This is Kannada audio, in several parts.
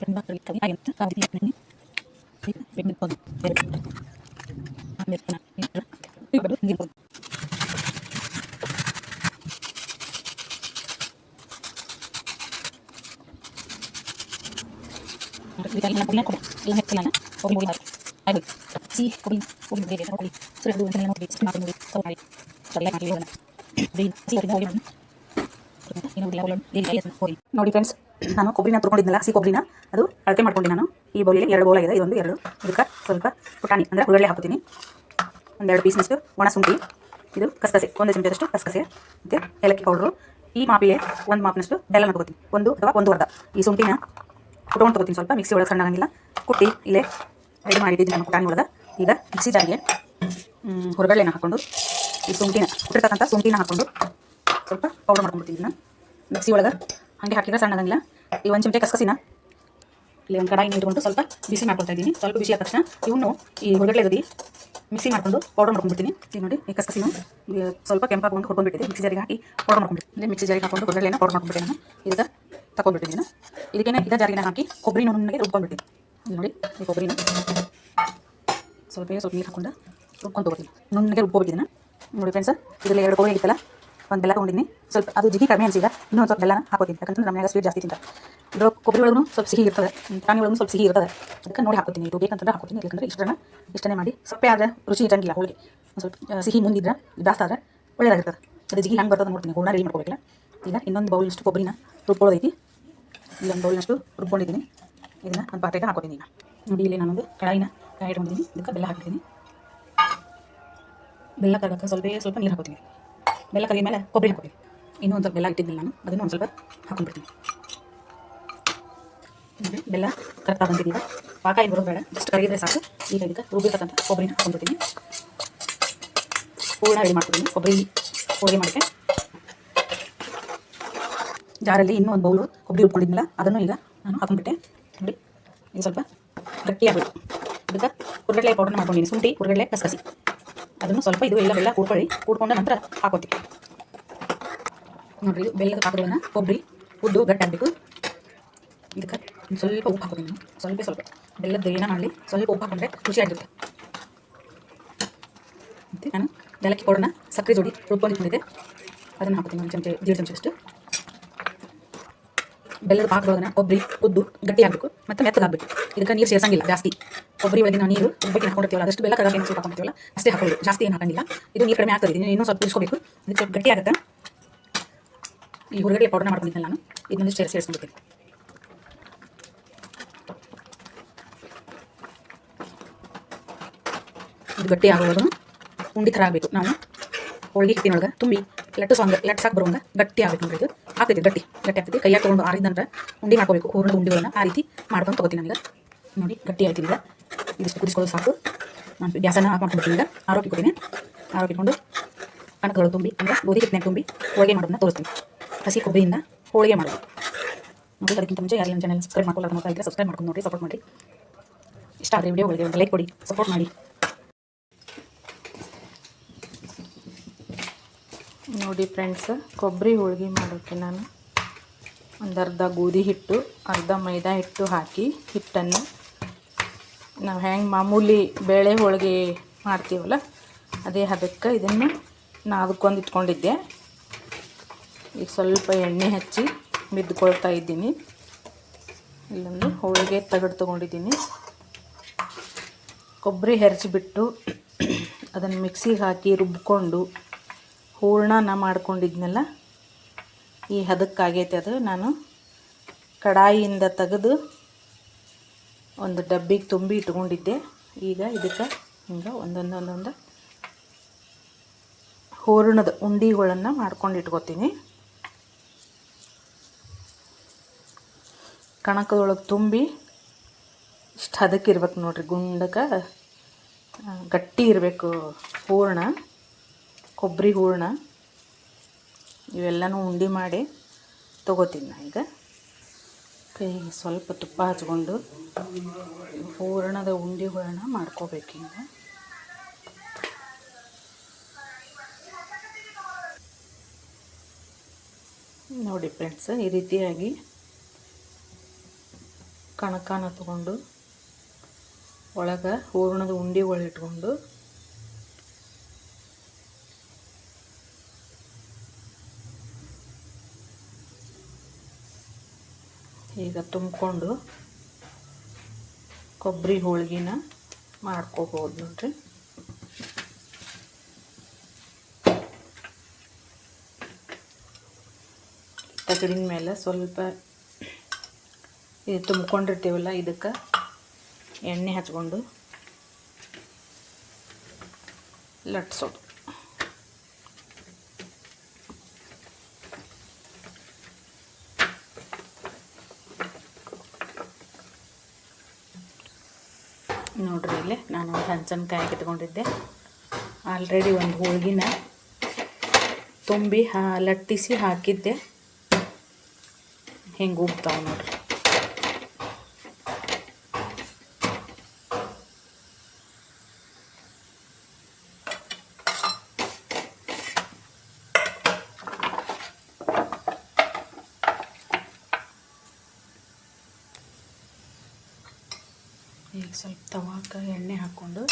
ಹಾಸ್ಪಿಟಲ್ ಬಾಕಿ ಕವಿ ಆಗಿತ್ತು ಕಾವಿ ಎಣ್ಣೆ ಬೆಣ್ಣೆ ಪೊದು ಎರಡು ಆಮೇಲೆ ಇಟ್ಟು ಇಬ್ಬರು ನೀರು ಪೊದು ಇದೆಲ್ಲ ಪುಣ್ಯ ಕೊಡಿ ಎಲ್ಲ ಹೆಚ್ಚಿಲ್ಲ ಹೋಗಿ ಹೋಗಿ ಹಾಕಿ ಆಯ್ತು ಸಿ ಕೊಡಿ ಹೋಗಿ ಬೇರೆ ಹೋಗಿ ಸುರಡು ಅಂತ ನೋಡಿ ಸ್ಕಿನ್ ಮಾಡಿ ನೋಡಿ ಸೌ ಮಾಡಿ ಸೊಳ್ಳೆ ಮಾಡಿ ಹೋಗೋಣ ಬೇನ್ ಸಿ ಅವರಿಂದ ಹೋಗಿ ಬನ್ನಿ ನೋಡಿ ಫ್ರೆಂಡ್ಸ್ ನಾನು ಕೊಬ್ಬರಿನ ತುರ್ಕೊಂಡಿದ್ನಲ್ಲ ಸಿ ಕೊಬ್ಬರಿನ, ಅದು ಅಳತೆ ಮಾಡ್ಕೊಂಡು ನಾನು. ಈ ಬೌಲಿಗೆ ಎರಡು ಬೌಲ್ ಆಗಿದೆ, ಇದೊಂದು ಎರಡು. ಇದಕ್ಕೆ ಸ್ವಲ್ಪ ಪುಟಾಣಿ, ಅಂದರೆ ಹುರುಗಡೆ ಹಾಕೋತೀನಿ ಒಂದೆರಡು ಪೀಸ್ನಷ್ಟು ಒಣ ಶುಂಠಿ ಇದು ಕಸಕಸೆ, ಒಂದು ಚಮಚದಷ್ಟು ಕಸಕಸೆ, ಮತ್ತು ಏಲಕ್ಕಿ ಪೌಡ್ರು ಈ ಮಾಪಿಗೆ ಒಂದು ಮಾಪಿನಷ್ಟು ಬೆಲ್ಲ ಮಾಡ್ಕೊತೀನಿ ಒಂದು ಅಥವಾ ಒಂದು ಅರ್ಧ. ಈ ಶುಂಠಿನ ಕುಟ್ಕೊಂಡು ತಗೋತೀನಿ ಸ್ವಲ್ಪ, ಮಿಕ್ಸಿ ಒಳಗೆ ಸಣ್ಣಗಾಗಿಲ್ಲ ಕುಟ್ಟಿ ಇಲ್ಲೇ ರೆಡಿ ಮಾಡಿದ್ದೀನಿ ನಾನು ಪುಟಾಣಿ ಒಳಗೆ. ಈಗ ಮಿಕ್ಸಿ ಜಾರಿಗೆ ಹೊರಗಡೆನ ಹಾಕ್ಕೊಂಡು ಈ ಶುಂಠಿನ ಕುಟ್ಟಿರ್ತಕ್ಕಂಥ ಶುಂಠಿನ ಹಾಕ್ಕೊಂಡು ಸ್ವಲ್ಪ ಪೌಡರ್ ಮಾಡ್ಕೊಂಡ್ಬಿಡ್ತೀನಿ ಇದನ್ನ. ಮಿಕ್ಸಿ ಒಳಗೆ ಹಾಗೆ ಹಾಕಿದ್ರೆ ಸಣ್ಣದಂಗಿಲ್ಲ ಈ ಒಂದು ಚಿಮಟೆ ಕಸಕಸಿನ. ಇಲ್ಲಿ ಒಂದು ಕಡಾಯಿ ಇಟ್ಕೊಂಡು ಸ್ವಲ್ಪ ಬಿಸಿ ಮಾಡ್ಕೊಳ್ತಾ ಇದ್ದೀನಿ. ಸ್ವಲ್ಪ ಬಿಸಿ ಆದ ತಕ್ಷಣ ಇವನು ಈ ಹೊರಗಡೆ ಗದಿ ಮಿಕ್ಸಿ ಮಾಡ್ಕೊಂಡು ಪೌಡರ್ ಮಾಡ್ಕೊಂಡ್ಬಿಡ್ತೀನಿ. ಈಗ ನೋಡಿ, ಈ ಕಸಕಸಿನ ಸ್ವಲ್ಪ ಕೆಂಪಾಕೊಂಡು ಹೊಡ್ಕೊಂಡ್ಬಿಟ್ಟಿದೆ ಮಿಕ್ಸಿ ಜಾರಿಗೆ ಹಾಕಿ ಪೌಡರ್ ಮಾಡ್ಕೊಂಡ್ಬಿಟ್ಟು ಇಲ್ಲಿ ಮಿಕ್ಸಿ ಜಾರಿಗೆ ಹಾಕೊಂಡು ಹೊರಗಡೆನ ಪೌಡರ್ ಮಾಡ್ಕೊಂಡ್ಬಿಟ್ಟೆ ನಾನು. ಇದಕ್ಕೆ ತಗೊಂಡ್ಬಿಟ್ಟಿದ್ದೀನಿ ಇದಕ್ಕೇನೆ ಇದ ಜಾರಿನ ಹಾಕಿ ಕೊಬ್ಬರಿ ನುಣ್ಣಗೆ ರುಬ್ಕೊಂಡ್ಬಿಡ್ತೀನಿ. ನೋಡಿ, ಈ ಕೊಬ್ಬರಿನ ಸ್ವಲ್ಪ ಸ್ವಲ್ಪ ನೀರು ಹಾಕೊಂಡು ರುಬ್ಕೊಂಡು ತೊಗೊಳ್ತೀನಿ ನುಣ್ಣಗೆ ರುಬ್ಕೊಬಿಟ್ಟಿದ್ದೀನಿ ನೋಡಿ ಫ್ರೆಂಡ್ಸ್ ಇದರಲ್ಲಿ ಎರಡು ಕೋಳಿ ಆಗಿತ್ತಲ್ಲ ಒಂದು ಬೆಲ್ಲ ತೊಗೊಂಡಿನಿ ಸ್ವಲ್ಪ ಅದು ಜಿಗಿ ಕಡಿಮೆ ಅನಿಸಿದ ಇನ್ನೊಂದು ಸ್ವಲ್ಪ ಬೆಲ್ಲನ ಹಾಕೋತೀನಿ. ಯಾಕಂದ್ರೆ ನಮ್ಮ ಸ್ವೀಟ್ ಜಾಸ್ತಿ ತಿಂತಾರೆ. ಇದು ಕೊಬ್ಬರಿ ಒಳಗೂ ಸ್ವಲ್ಪ ಸಿಹಿ ಇರ್ತದೆ. ಪ್ರಾಣಿ ಒಳಗೂ ಸ್ವಲ್ಪ ಸಿಹಿ ಇರ್ತದೆ. ಅದಕ್ಕೆ ನೋಡಿ ಹಾಕೋತೀನಿ. ಇದು ಬೇಕಂತಂದ್ರೆ ಹಾಕೋತೀನಿ. ಯಾಕಂದ್ರೆ ಇಷ್ಟನ್ನ ಇಷ್ಟನೇ ಮಾಡಿ. ಸೊಪ್ಪೆ ಆದರೆ ರುಚಿ ಇರಂಗಿಲ್ಲ ಹೋಳಿಗೆ. ಸ್ವಲ್ಪ ಸಿಹಿ ಮುಂದಿದ್ರೆ ಜಾಸ್ತಿ ಆದರೆ ಒಳ್ಳೆಯದಾಗಿರ್ತದೆ ಅದು ಜಿಗಿ ಹೆಂಗೆ ಬರ್ತದೆ ನೋಡ್ತೀನಿ. ಹೂರ್ಣ ರೆಡಿ ಮಾಡ್ಕೋಬೇಕಲ್ಲ. ಈಗ ಇನ್ನೊಂದು ಬೌಲ್ನಷ್ಟು ಕೊಬ್ಬರಿನ ರುಬ್ಕೊಳ್ಳೋದೈತಿ. ಇಲ್ಲೊಂದು ಬೌಲ್ನಷ್ಟು ರುಬ್ಕೊಂಡಿದ್ದೀನಿ. ಇದನ್ನ ಒಂದು ಪಾತ್ರೆಗೆ ಹಾಕೋತೀನಿ ಈಗ. ನೋಡಿ ಇಲ್ಲಿ ನಾನೊಂದು ಕಡಾಯಿನ ಕಾಯಿ ಇಟ್ಕೊಂಡಿದ್ದೀನಿ ಇದಕ್ಕೆ ಬೆಲ್ಲ ಹಾಕಿದ್ದೀನಿ ಬೆಲ್ಲ ಕರಗಕ್ಕೆ ಸ್ವಲ್ಪ ಸ್ವಲ್ಪ ನೀರು ಹಾಕೋತೀನಿ. ಬೆಲ್ಲ ಕರಿಯ ಮೇಲೆ ಕೊಬ್ಬರಿ ಹಾಕೋತೀನಿ ಇನ್ನೂ ಒಂದು ಸ್ವಲ್ಪ ಬೆಲ್ಲ ಇಟ್ಟಿದ್ದೀನಿ ನಾನು. ಅದನ್ನು ಒಂದು ಸ್ವಲ್ಪ ಹಾಕೊಂಡ್ಬಿಡ್ತೀನಿ. ಬೆಲ್ಲ ಕರೆಕ್ಟಾಗಿ ಬಂದಿದ್ದೀವಿ ಪಾಕ ಏನು ಬರೋದು ಬೇಡ. ಜಸ್ಟ್ ಕರಗಿದ್ರೆ ಸಾಕು. ಈಗ ಇದಕ್ಕೆ ರುಬ್ಬಿರ್ತಕ್ಕಂಥ ಕೊಬ್ಬರಿನ ಹಾಕೊಂಡ್ಬಿಡ್ತೀನಿ. ಹೂರಣ ರೆಡಿ ಮಾಡ್ತೀನಿ ಕೊಬ್ಬರಿ ಹೋಳಿಗೆ ಮಾಡೋಕ್ಕೆ ಜಾರಲ್ಲಿ ಇನ್ನೂ ಒಂದು ಬೌಲು ಕೊಬ್ಬರಿ ಉಟ್ಕೊಂಡಿದ್ನಲ್ಲ, ಅದನ್ನು ಈಗ ನಾನು ಹಾಕೊಂಡ್ಬಿಟ್ಟೆ. ನೋಡಿ ಇದು ಸ್ವಲ್ಪ ಗಟ್ಟಿಯಾಗಬೇಕು ಅದಕ್ಕೆ ಹುರ್ಗಡ್ಲೆ ಪೌಡರ್ನ ಮಾಡ್ಕೊಂಡಿದ್ದೀನಿ. ಶುಂಠಿ ಹುರ್ಗಡ್ಲೆ ಕಸಕಸಿ. ಅದನ್ನು ಸ್ವಲ್ಪ ಇದು ಎಲ್ಲ ಬೆಲ್ಲ ಕೂಡ್ಕೊಳ್ಳಿ. ಕೂಡ್ಕೊಂಡ ನಂತರ ಹಾಕೋತೀವಿ. ನೋಡಿರಿ, ಇದು ಬೆಲ್ಲದ ಪಾತ್ರಗಳನ್ನ ಕೊಬ್ಬರಿ ಉದ್ದು ಗಟ್ಟಾಗಬೇಕು ಇದಕ್ಕೆ ಇದಕ್ಕ ಸ್ವಲ್ಪ ಉಪ್ಪು ಹಾಕೋತೀನಿ ಸ್ವಲ್ಪ ಸ್ವಲ್ಪ. ಬೆಲ್ಲದ ಏನ ಮಾಡಲಿ, ಸ್ವಲ್ಪ ಉಪ್ಪು ಹಾಕೊಂಡ್ರೆ ಖುಷಿಯಾಗಿರುತ್ತೆ ಮತ್ತು ನಾನು ಏಲಕ್ಕಿ ಪೌಡರ್ನ ಸಕ್ಕರೆ ಜೋಡಿ ರುಬ್ಕೊಂಡಿದ್ದೆ ಅದನ್ನು ಹಾಕೋತೀನಿ ಒಂದು ಚಮಚ ಚಮಚದಷ್ಟು. ಬೆಲ್ಲದ ಪಾಕದೊಳಗನ ಕೊಬ್ಬರಿ ಉದ್ದು ಗಟ್ಟಿ ಆಗಬೇಕು. ಮತ್ತು ಮೆತ್ತಗಾಗಬೇಕು. ಇದಕ್ಕೆ ನೀರು ಸೇರ್ಸಂಗಿಲ್ಲ, ಜಾಸ್ತಿ. ಕೊಬ್ಬರಿ ಒಳಗಿನ ನೀರು ಉಬ್ಬಕ್ಕೆ ಹಾಕೊಂಡಿರ್ತೀವಲ್ಲ ಅದಷ್ಟು ಬೆಲ್ಲ, ಕಡಲೆ ಸ್ವಲ್ಪ ಹಾಕೊಂಡಿರ್ತೀವಲ್ಲ ಅಷ್ಟೇ ಹಾಕೊಳ್ಳಿ ಜಾಸ್ತಿ ಏನು ಹಾಕಂಗಿಲ್ಲ. ಇದು ನೀರು ಕಡಿಮೆ ಆಗ್ತದೆ ಇನ್ನೂ ಸ್ವಲ್ಪ ಇಳಿಸ್ಕೋಬೇಕು ಇದು ಸ್ವಲ್ಪ ಗಟ್ಟಿ ಆಗುತ್ತೆ? ಈ ಹೊರಗಡೆ ಪೌಡರ್ ಮಾಡ್ಕೊಂಡಿದ್ದೆ ನಾನು. ಇದನ್ನು ಸೇರಿಸಿ ಸೇರಿಸ್ಕೊಂಡ್ಬಿಡ್ತೀನಿ ಇದು ಗಟ್ಟಿ ಆಗೋದು ಉಂಡಿ ಥರ ಆಗಬೇಕು. ನಾವು ಹೋಳಿಗೆ ಹಿಟ್ಟಿನೊಳಗೆ ತುಂಬಿ, ಲಟ್ಟು ಸಾಂಗ್ ಲಟ್ ಸಾಕ್ ಬರುವಂಗ ಗಟ್ಟಿ ಆಗಬೇಕು ನೋಡ್ರಿ ಇದು. ಆಗ್ತೈತಿ, ಗಟ್ಟಿ ಗಟ್ಟಿ ಆಗ್ತೈತಿ. ಕೈಯಾಗ ತೊಗೊಂಡು ಆರಿದ ನಂತರ ಉಂಡಿ ಮಾಡ್ಕೋಬೇಕು. ಹೂರ್ಣದ ಉಂಡಿಗಳನ್ನ ಆ ರೀತಿ ಮಾಡ್ಕೊಂಡು ತೊಗೋತೀನಿ ನನಗೆ. ನೋಡಿ, ಗಟ್ಟಿ ಆಯ್ತು ಈಗ ಇದಿಷ್ಟು ಕುದಿಸ್ಕೊಳ್ಳೋದು ಸಾಕು. ನಾನು ಗ್ಯಾಸನ್ನು ಆಫ್ ಮಾಡ್ಕೊಂಡ್ಬಿಡ್ತೀನಿ ಈಗ. ಆರೋಗ್ಯ ಕೊಡ್ತೀನಿ. ಆರೋಗ್ಯ ಇಟ್ಕೊಂಡು ಕಣಕಗಳು ತುಂಬಿ, ಅಂದರೆ ಗೋಧಿ ಹಿಟ್ಟಿನ ತುಂಬಿ ಹೋಳಿಗೆ ಮಾಡೋದನ್ನ ತೋರಿಸ್ತೀನಿ. ಹಸಿ ಕೊಬ್ಬರಿಯಿಂದ ಹೋಳಿಗೆ ಮಾಡೋದು. ನೋಡಿ ಅದಕ್ಕಿಂತ ಮುಂಚೆ ಯಾರು ನನ್ನ ಚಾನಲ್ ಸಬ್ಸ್ಕ್ರೈಬ್ ಮಾಡ್ಕೊಳ್ಳೋದು ನೋಡ್ತಾ ಇದ್ದರೆ ಸಬ್ಸ್ಕ್ರೈಬ್ ಮಾಡ್ಕೊಂಡು ನೋಡಿ ಸಪೋರ್ಟ್ ಮಾಡಿ ಇಷ್ಟ ಆದರೆ ವಿಡಿಯೋಗಳಿಗೆ ಒಂದು ಲೈಕ್ ಕೊಡಿ ಸಪೋರ್ಟ್ ಮಾಡಿ. ನೋಡಿ ಫ್ರೆಂಡ್ಸ್ ಕೊಬ್ಬರಿ ಹೋಳ್ಗೆ ಮಾಡೋಕ್ಕೆ ನಾನು ಒಂದು ಅರ್ಧ ಗೋಧಿ ಹಿಟ್ಟು, ಅರ್ಧ ಮೈದಾ ಹಿಟ್ಟು ಹಾಕಿ ಹಿಟ್ಟನ್ನು ನಾವು ಹೆಂಗೆ ಮಾಮೂಲಿ ಬೇಳೆ ಹೋಳಿಗೆ ಮಾಡ್ತೀವಲ್ಲ, ಅದೇ ಹದಕ್ಕೆ ಇದನ್ನು ನಾದ್ಕೊಂಡು ಇಟ್ಕೊಂಡಿದ್ದೆ. ಈಗ ಸ್ವಲ್ಪ ಎಣ್ಣೆ ಹಚ್ಚಿ ಬಿದ್ದುಕೊಳ್ತಾ ಇದ್ದೀನಿ. ಇಲ್ಲೊಂದು ಹೋಳಿಗೆ ತಗಡು ತೊಗೊಂಡಿದ್ದೀನಿ. ಕೊಬ್ಬರಿ ಹೆರಚಿಬಿಟ್ಟು ಅದನ್ನು ಮಿಕ್ಸಿಗೆ ಹಾಕಿ ರುಬ್ಕೊಂಡು ಹೂರ್ಣನ ಮಾಡ್ಕೊಂಡಿದ್ನಲ್ಲ, ಈ ಹದಕ್ಕಾಗೈತೆ ಅದು. ನಾನು ಕಡಾಯಿಯಿಂದ ತೆಗೆದು ಒಂದು ಡಬ್ಬಿಗೆ ತುಂಬಿ ಇಟ್ಕೊಂಡಿದ್ದೆ. ಈಗ ಇದಕ್ಕೆ ಹಿಂಗೆ ಒಂದೊಂದೊಂದೊಂದು ಒಂದೊಂದು ಹೂರ್ಣದ ಉಂಡಿಗಳನ್ನು ಮಾಡ್ಕೊಂಡು ಇಟ್ಕೋತೀನಿ. ಕಣಕದೊಳಗೆ ತುಂಬಿ ಇಷ್ಟು ಹದಕ್ಕೆ ಇರ್ಬೇಕು ನೋಡ್ರಿ ಗುಂಡಕ್ಕೆ ಗಟ್ಟಿ ಇರಬೇಕು ಹೂರ್ಣ ಕೊಬ್ಬರಿ ಹೂರ್ಣ, ಇವೆಲ್ಲನೂ ಉಂಡೆ ಮಾಡಿ ತಗೋತೀನಿ ನಾ ಈಗ. ಕೈಗೆ ಸ್ವಲ್ಪ ತುಪ್ಪ ಹಚ್ಕೊಂಡು ಹೂರಣದ ಉಂಡೆಗಳನ್ನ ಮಾಡ್ಕೋಬೇಕು ಈಗ ನೋಡಿ ಫ್ರೆಂಡ್ಸ್, ಈ ರೀತಿಯಾಗಿ ಕಣಕನ ತಗೊಂಡು ಒಳಗೆ ಹೂರಣದ ಉಂಡೆ ಒಳಗಿಟ್ಕೊಂಡು ಈಗ ತುಂಬಿಕೊಂಡು ಕೊಬ್ಬರಿ ಹೋಳ್ಗಿನ ಮಾಡ್ಕೋಬೋದು ನೋಡ್ರಿ. ತಗಡಿನ ಮೇಲೆ ಸ್ವಲ್ಪ ಇದು ತುಂಬ್ಕೊಂಡಿರ್ತೀವಲ್ಲ, ಇದಕ್ಕೆ ಎಣ್ಣೆ ಹಚ್ಕೊಂಡು ಲಟ್ಸೋದು. ನೋಡ್ರಿ ಇಲ್ಲಿ ನಾನು ಒಂದು ಹಂಚನಕಾಯಿ ಕಿತ್ಕೊಂಡಿದ್ದೆ. ಆಲ್ರೆಡಿ ಒಂದು ಹೋಳ್ಗಿನ ತುಂಬಿ ಹಾ, ಲಟ್ಟಿಸಿ ಹಾಕಿದ್ದೆ. ಹೆಂಗೆ ಉಬ್ತಾವೆ ನೋಡ್ರಿ. ಈಗ ಸ್ವಲ್ಪ ತವಾಕ ಎಣ್ಣೆ ಹಾಕ್ಕೊಂಡು.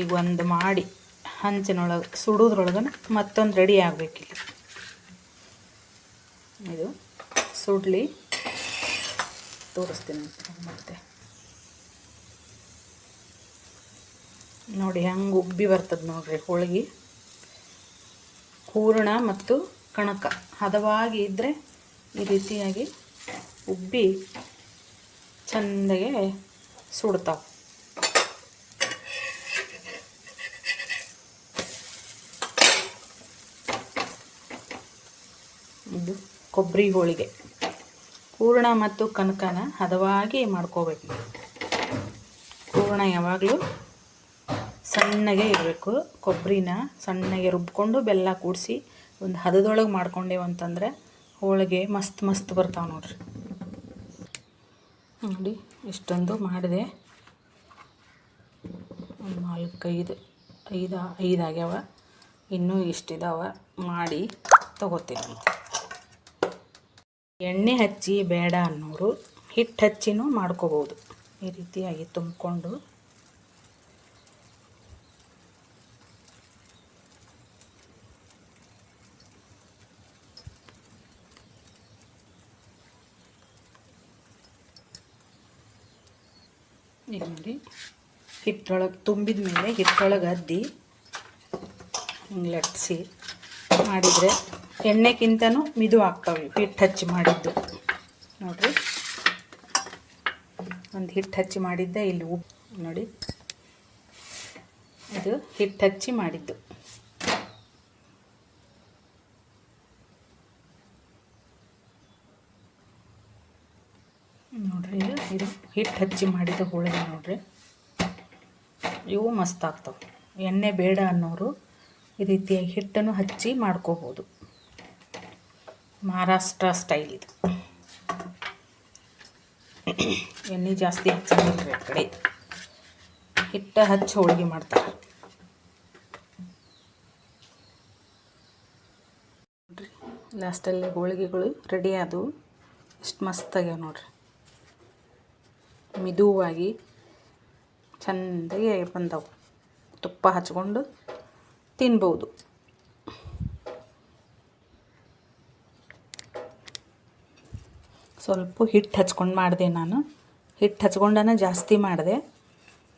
ಈಗ ಒಂದು ಮಾಡಿ ಹಂಚಿನೊಳಗೆ ಸುಡೋದ್ರೊಳಗೆ ಮತ್ತೊಂದು ರೆಡಿ ಆಗಬೇಕಿಲ್ಲ. ಇದು ಸುಡ್ಲಿ ತೋರಿಸ್ತೀನಿ ಮತ್ತೆ. ನೋಡಿ ಹೆಂಗೆ ಉಬ್ಬಿ ಬರ್ತದೆ ನೋಡ್ರಿ ಹೋಳಿಗೆ. ಹೂರಣ ಮತ್ತು ಕಣಕ ಹದವಾಗಿ ಇದ್ದರೆ ಈ ರೀತಿಯಾಗಿ ಉಬ್ಬಿ ಚೆಂದಾಗೆ ಸುಡ್ತಾವೆ ಇದು ಕೊಬ್ಬರಿ ಹೋಳಿಗೆ. ಹೂರಣ ಮತ್ತು ಕನಕನ ಹದವಾಗಿ ಮಾಡ್ಕೋಬೇಕು. ಪೂರ್ಣ ಯಾವಾಗಲೂ ಸಣ್ಣಗೆ ಇರಬೇಕು. ಕೊಬ್ಬರಿನ ಸಣ್ಣಗೆ ರುಬ್ಕೊಂಡು ಬೆಲ್ಲ ಕೂಡಿಸಿ ಒಂದು ಹದದೊಳಗೆ ಮಾಡ್ಕೊಂಡೇವು ಅಂತಂದರೆ ಹೋಳಿಗೆ ಮಸ್ತ್ ಮಸ್ತ್ ಬರ್ತಾವೆ ನೋಡ್ರಿ. ನೋಡಿ, ಇಷ್ಟೊಂದು ಮಾಡಿದೆ. ಒಂದು ನಾಲ್ಕೈದು, ಐದು ಐದು ಆಗ್ಯಾವ ಇನ್ನೂ ಇಷ್ಟಿದಾವ. ಮಾಡಿ ತಗೋತೀನಿ ಎಣ್ಣೆ ಹಚ್ಚಿ ಬೇಡ ಅನ್ನೋರು ಹಿಟ್ಟು ಹಚ್ಚಿನೂ ಮಾಡ್ಕೋಬೋದು. ಈ ರೀತಿಯಾಗಿ ತುಂಬಿಕೊಂಡು. ಇಲ್ಲಿ ನೋಡಿ, ಹಿಟ್ಟೊಳಗೆ ತುಂಬಿದ ಮೇಲೆ ಹಿಟ್ಟೊಳಗೆ ಅದ್ದಿ ಹಿಂಗೆ ಲಟ್ಸಿ ಮಾಡಿದರೆ ಎಣ್ಣೆಗಿಂತನೂ ಮಿದು ಆಗ್ತಾವೆ. ಹಿಟ್ಟು ಹಚ್ಚಿ ಮಾಡಿದ್ದು. ನೋಡಿರಿ. ಒಂದು ಹಿಟ್ಟು ಹಚ್ಚಿ ಮಾಡಿದ್ದೆ. ಇಲ್ಲಿ ಉಪ್ಪು ನೋಡಿ. ಇದು ಹಿಟ್ಟು ಹಚ್ಚಿ ಮಾಡಿದ್ದು. ನೋಡ್ರಿ, ಇದು ಇದು ಹಿಟ್ಟು ಹಚ್ಚಿ ಮಾಡಿದ ಹೋಳಿಗೆ ನೋಡ್ರಿ. ಇವು ಮಸ್ತ್ ಆಗ್ತವೆ. ಎಣ್ಣೆ ಬೇಡ ಅನ್ನೋರು ಈ ರೀತಿಯಾಗಿ ಹಿಟ್ಟನ್ನು ಹಚ್ಚಿ ಮಾಡ್ಕೋಬೋದು. ಮಹಾರಾಷ್ಟ್ರ ಸ್ಟೈಲ್ ಇದು. ಎಣ್ಣೆ ಜಾಸ್ತಿ ಆ ಕಡೆ. ಹಿಟ್ಟ ಹಚ್ಚಿ ಹೋಳಿಗೆ ಮಾಡ್ತಾರೆ. ನೋಡ್ರಿ ಲಾಸ್ಟಲ್ಲಿ ಹೋಳಿಗೆಗಳು ರೆಡಿ ಆದವು. ಎಷ್ಟು ಮಸ್ತಾಗ್ಯಾವ ನೋಡ್ರಿ. ಮಿದುವಾಗಿ ಚೆಂದಾಗಿ ಬಂದವು. ತುಪ್ಪ ಹಚ್ಕೊಂಡು ತಿನ್ಬೋದು. ಸ್ವಲ್ಪ ಹಿಟ್ಟು ಹಚ್ಕೊಂಡು ಮಾಡಿದೆ ನಾನು. ಹಿಟ್ಟು ಹಚ್ಕೊಂಡನ ಜಾಸ್ತಿ ಮಾಡಿದೆ.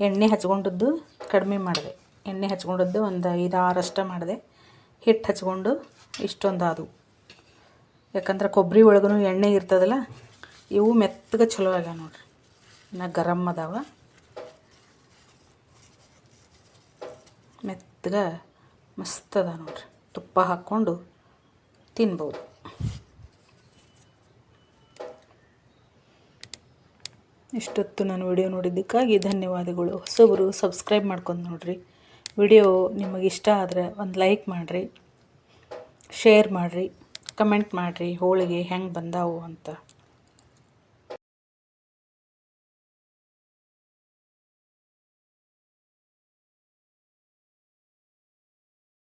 ಎಣ್ಣೆ ಹಚ್ಕೊಂಡದ್ದು ಕಡಿಮೆ ಮಾಡಿದೆ. ಎಣ್ಣೆ ಹಚ್ಕೊಂಡದ್ದು ಒಂದು ಐದು ಆರಷ್ಟು ಮಾಡಿದೆ. ಹಿಟ್ಟು ಹಚ್ಕೊಂಡು ಇಷ್ಟೊಂದು ಅದು ಯಾಕಂದ್ರೆ ಕೊಬ್ಬರಿ ಒಳಗೂ ಎಣ್ಣೆ ಇರ್ತದಲ್ಲ, ಇವು ಮೆತ್ತಗೆ ಚಲೋ ಆಗ್ಯಾವ ನೋಡ್ರಿ. ಇನ್ನು ಗರಮ್ ಅದಾವ. ಮೆತ್ತಗೆ ಮಸ್ತ್ ಅದ ನೋಡ್ರಿ. ತುಪ್ಪ ಹಾಕ್ಕೊಂಡು ತಿನ್ಬೋದು. ಇಷ್ಟೊತ್ತು ನಾನು ವಿಡಿಯೋ ನೋಡಿದ್ದಕ್ಕಾಗಿ ಧನ್ಯವಾದಗಳು. ಹೊಸಬರು ಸಬ್ಸ್ಕ್ರೈಬ್ ಮಾಡ್ಕೊಂಡು ನೋಡಿರಿ. ವಿಡಿಯೋ ನಿಮಗೆ ಇಷ್ಟ ಆದರೆ ಒಂದು ಲೈಕ್ ಮಾಡಿರಿ ಶೇರ್ ಮಾಡಿರಿ ಕಮೆಂಟ್ ಮಾಡಿರಿ, ಹೋಳಿಗೆ ಹೆಂಗೆ ಬಂದಾವು ಅಂತ.